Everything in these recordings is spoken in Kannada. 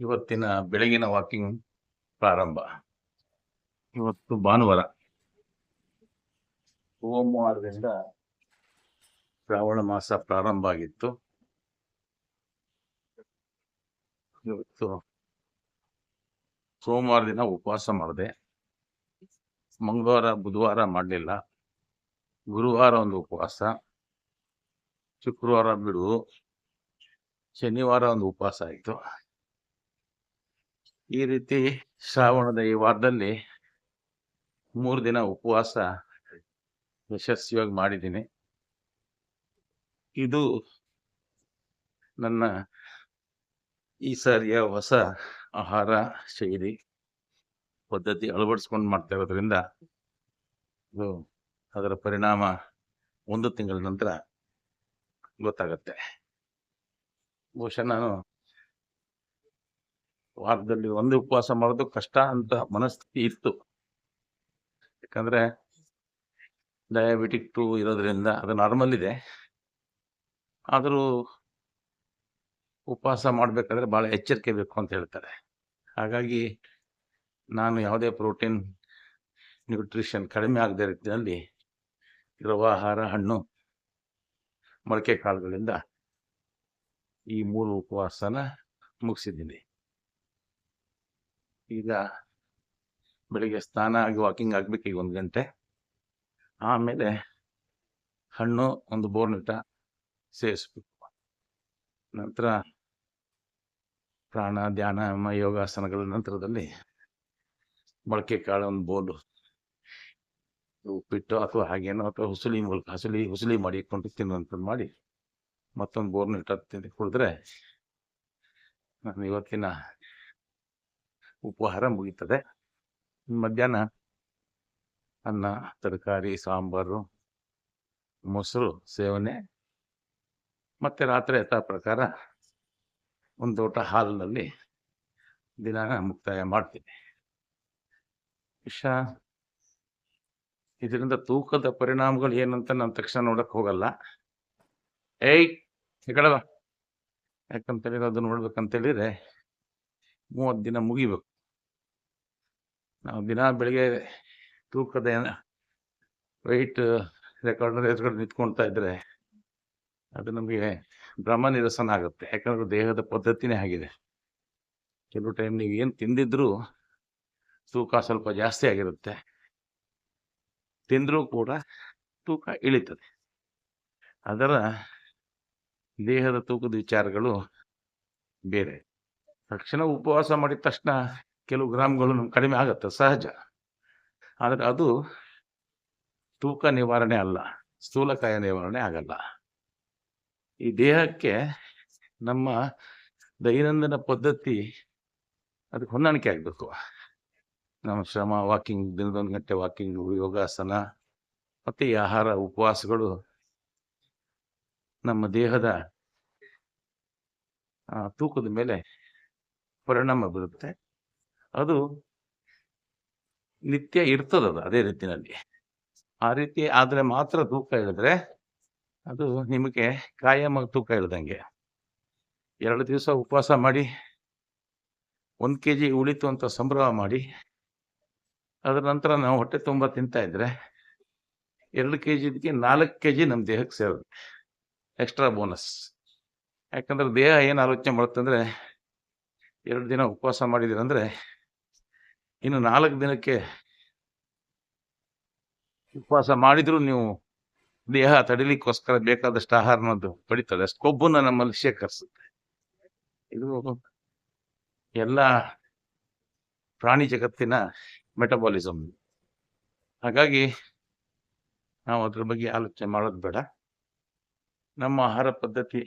ಇವತ್ತಿನ ಬೆಳಗಿನ ವಾಕಿಂಗ್ ಪ್ರಾರಂಭ. ಇವತ್ತು ಭಾನುವಾರ. ಸೋಮವಾರದಿಂದ ಶ್ರಾವಣ ಮಾಸ ಪ್ರಾರಂಭ ಆಗಿತ್ತು. ಇವತ್ತು ಸೋಮವಾರ ದಿನ ಉಪವಾಸ ಮಾಡಿದೆ. ಮಂಗಳವಾರ, ಬುಧವಾರ ಮಾಡಲಿಲ್ಲ. ಗುರುವಾರ ಒಂದು ಉಪವಾಸ. ಶುಕ್ರವಾರ ಬಿಡು. ಶನಿವಾರ ಒಂದು ಉಪವಾಸ ಆಯಿತು. ಈ ರೀತಿ ಶ್ರಾವಣದ ಈ ವಾರದಲ್ಲಿ ಮೂರು ದಿನ ಉಪವಾಸ ಯಶಸ್ವಿಯಾಗಿ ಮಾಡಿದ್ದೀನಿ. ಇದು ನನ್ನ ಈ ಸಾರಿಯ ಹೊಸ ಆಹಾರ ಶೈಲಿ ಪದ್ಧತಿ ಅಳವಡಿಸ್ಕೊಂಡು ಮಾಡ್ತಾ ಇರೋದ್ರಿಂದ ಇದು ಅದರ ಪರಿಣಾಮ ಒಂದು ತಿಂಗಳ ನಂತರ ಗೊತ್ತಾಗತ್ತೆ. ಬಹುಶಃ ನಾನು ವಾರದಲ್ಲಿ ಒಂದು ಉಪವಾಸ ಮಾಡೋದು ಕಷ್ಟ ಅಂತ ಮನಸ್ಥಿತಿ ಇತ್ತು. ಯಾಕಂದ್ರೆ ಡಯಾಬಿಟಿಕ್ ಟು ಇರೋದ್ರಿಂದ ಅದು ನಾರ್ಮಲ್ ಇದೆ. ಆದರೂ ಉಪವಾಸ ಮಾಡಬೇಕಾದ್ರೆ ಭಾಳ ಎಚ್ಚರಿಕೆ ಬೇಕು ಅಂತ ಹೇಳ್ತಾರೆ. ಹಾಗಾಗಿ ನಾನು ಯಾವುದೇ ಪ್ರೋಟೀನ್ ನ್ಯೂಟ್ರಿಷನ್ ಕಡಿಮೆ ಆಗದೆ ರೀತಿಯಲ್ಲಿ ಇರುವ ಆಹಾರ, ಹಣ್ಣು, ಮೊಳಕೆ ಕಾಳುಗಳಿಂದ ಈ ಮೂರು ಉಪವಾಸನ ಮುಗಿಸಿದ್ದೀನಿ. ಈಗ ಬೆಳಿಗ್ಗೆ ಸ್ನಾನ ಆಗಿ ವಾಕಿಂಗ್ ಆಗ್ಬೇಕು ಈಗ ಒಂದು ಗಂಟೆ. ಆಮೇಲೆ ಹಣ್ಣು ಒಂದು ಬೋರ್ನಿಟ ಸೇರಿಸ್ಬೇಕು. ನಂತರ ಪ್ರಾಣ, ಧ್ಯಾನ ಯೋಗಾಸನಗಳ ನಂತರದಲ್ಲಿ ಮೊಳಕೆ ಕಾಳು ಒಂದು ಬೋಲು ಉಪ್ಪಿಟ್ಟು ಅಥವಾ ಹಾಗೇನೋ ಅಥವಾ ಹುಸುಲಿ ಮೂಲಕ ಹಸುಲಿ, ಹುಸುಲಿ ಮಾಡಿ ಇಟ್ಕೊಂಡು ತಿನ್ನುವಂಥದ್ದು ಮಾಡಿ ಮತ್ತೊಂದು ಬೋರ್ನಿಟ ತಿಂದು ಕುಡಿದ್ರೆ ನಾನು ಇವತ್ತಿನ ಉಪಹಾರ ಮುಗೀತದೆ. ಮಧ್ಯಾಹ್ನ ಅನ್ನ, ತರಕಾರಿ, ಸಾಂಬಾರು, ಮೊಸರು ಸೇವನೆ, ಮತ್ತೆ ರಾತ್ರಿ ಯಥಾ ಪ್ರಕಾರ ಒಂದು ಊಟ ಹಾಲಿನಲ್ಲಿ ದಿನ ಮುಕ್ತಾಯ ಮಾಡ್ತೀನಿ. ವಿಷ ಇದರಿಂದ ತೂಕದ ಪರಿಣಾಮಗಳು ಏನಂತ ನಾನು ತಕ್ಷಣ ನೋಡಕ್ ಹೋಗಲ್ಲ. ಏಯ್ ಈ ಯಾಕಂತೇಳಿದ್ರೆ ಅದು ನೋಡ್ಬೇಕಂತೇಳಿದ್ರೆ ಮೂವತ್ತು ದಿನ ಮುಗಿಬೇಕು. ನಾವು ದಿನ ಬೆಳಿಗ್ಗೆ ತೂಕದ ವೆಯ್ಟ್ ರೆಕಾರ್ಡ್ ಎದುರುಗಡೆ ನಿಂತ್ಕೊಳ್ತಾ ಇದ್ರೆ ಅದು ನಮಗೆ ಭ್ರಮ ನಿರಸನ ಆಗುತ್ತೆ. ಯಾಕಂದ್ರೆ ದೇಹದ ಪದ್ಧತಿನೇ ಆಗಿದೆ. ಕೆಲವು ಟೈಮ್ ನೀವು ಏನು ತಿಂದಿದ್ರೂ ತೂಕ ಸ್ವಲ್ಪ ಜಾಸ್ತಿ ಆಗಿರುತ್ತೆ. ತಿಂದರೂ ಕೂಡ ತೂಕ ಇಳಿತದೆ. ಅದರ ದೇಹದ ತೂಕದ ವಿಚಾರಗಳು ಬೇರೆ. ತಕ್ಷಣ ಉಪವಾಸ ಮಾಡಿದ ತಕ್ಷಣ ಕೆಲವು ಗ್ರಾಮ್ಗಳು ನಮ್ಗೆ ಕಡಿಮೆ ಆಗುತ್ತೆ, ಸಹಜ. ಆದರೆ ಅದು ತೂಕ ನಿವಾರಣೆ ಅಲ್ಲ, ಸ್ಥೂಲಕಾಯ ನಿವಾರಣೆ ಆಗಲ್ಲ. ಈ ದೇಹಕ್ಕೆ ನಮ್ಮ ದೈನಂದಿನ ಪದ್ಧತಿ ಅದಕ್ಕೆ ಹೊಂದಾಣಿಕೆ ಆಗಬೇಕು. ನಮ್ಮ ಶ್ರಮ, ವಾಕಿಂಗ್ ದಿನದೊಂದು ಗಂಟೆ ವಾಕಿಂಗ್, ಯೋಗಾಸನ, ಮತ್ತು ಈ ಆಹಾರ, ಉಪವಾಸಗಳು ನಮ್ಮ ದೇಹದ ತೂಕದ ಮೇಲೆ ಪರಿಣಾಮ ಬೀರುತ್ತೆ. ಅದು ನಿತ್ಯ ಇರ್ತದದು ಅದೇ ರೀತಿನಲ್ಲಿ ಆ ರೀತಿ ಆದರೆ ಮಾತ್ರ ತೂಕ ಇಳಿದ್ರೆ ಅದು ನಿಮಗೆ ಕಾಯಮ ತೂಕ ಇಳ್ದಂಗೆ ಎರಡು ದಿವಸ ಉಪವಾಸ ಮಾಡಿ, ಒಂದು ಕೆ ಜಿ ಉಳಿತು ಅಂತ ಸಂಭ್ರಮ ಮಾಡಿ, ಅದರ ನಂತರ ನಾವು ಹೊಟ್ಟೆ ತುಂಬ ತಿಂತಾ ಇದ್ರೆ ಎರಡು ಕೆ ಜಿಗೆ ನಾಲ್ಕು ಕೆ ಜಿ ನಮ್ಮ ದೇಹಕ್ಕೆ ಸೇರುತ್ತೆ ಎಕ್ಸ್ಟ್ರಾ ಬೋನಸ್. ಯಾಕಂದ್ರೆ ದೇಹ ಏನು ಆಲೋಚನೆ ಮಾಡುತ್ತಂದ್ರೆ, ಎರಡು ದಿನ ಉಪವಾಸ ಮಾಡಿದಿರಂದ್ರೆ ಇನ್ನು ನಾಲ್ಕು ದಿನಕ್ಕೆ ಉಪವಾಸ ಮಾಡಿದ್ರು ನೀವು ದೇಹ ತಡಿಲಿಕ್ಕೋಸ್ಕರ ಬೇಕಾದಷ್ಟು ಆಹಾರನದ್ದು ಪಡಿತದೆ. ಅಷ್ಟು ಕೊಬ್ಬನ್ನ ನಮ್ಮಲ್ಲಿ ಶೇಖರಿಸುತ್ತೆ. ಇದು ಎಲ್ಲ ಪ್ರಾಣಿ ಜಗತ್ತಿನ ಮೆಟಬಾಲಿಸಮ್ ಹಾಗಾಗಿ ನಾವು ಅದ್ರ ಬಗ್ಗೆ ಆಲೋಚನೆ ಮಾಡೋದು ಬೇಡ. ನಮ್ಮ ಆಹಾರ ಪದ್ಧತಿ,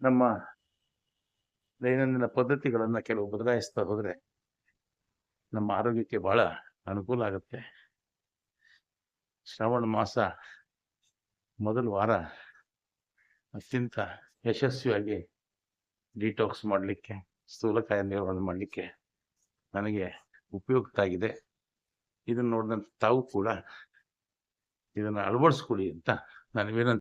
ನಮ್ಮ ದೈನಂದಿನ ಪದ್ಧತಿಗಳನ್ನು ಕೆಲವು ಬದಲಾಯಿಸ್ತಾ ಹೋದ್ರೆ ನಮ್ಮ ಆರೋಗ್ಯಕ್ಕೆ ಬಹಳ ಅನುಕೂಲ ಆಗುತ್ತೆ. ಶ್ರಾವಣ ಮಾಸ ಮೊದಲ ವಾರ ಅತ್ಯಂತ ಯಶಸ್ವಿಯಾಗಿ ಡಿಟಾಕ್ಸ್ ಮಾಡಲಿಕ್ಕೆ ಸ್ಥೂಲಕಾಯ ನಿರ್ವಹಣೆ ಮಾಡಲಿಕ್ಕೆ ನನಗೆ ಉಪಯುಕ್ತ ಆಗಿದೆ. ಇದನ್ನು ನೋಡಿದಂಥ ತಾವು ಕೂಡ ಇದನ್ನು ಅಳವಡಿಸ್ಕೊಳ್ಳಿ ಅಂತ ನಾನು ವಿನಂತಿ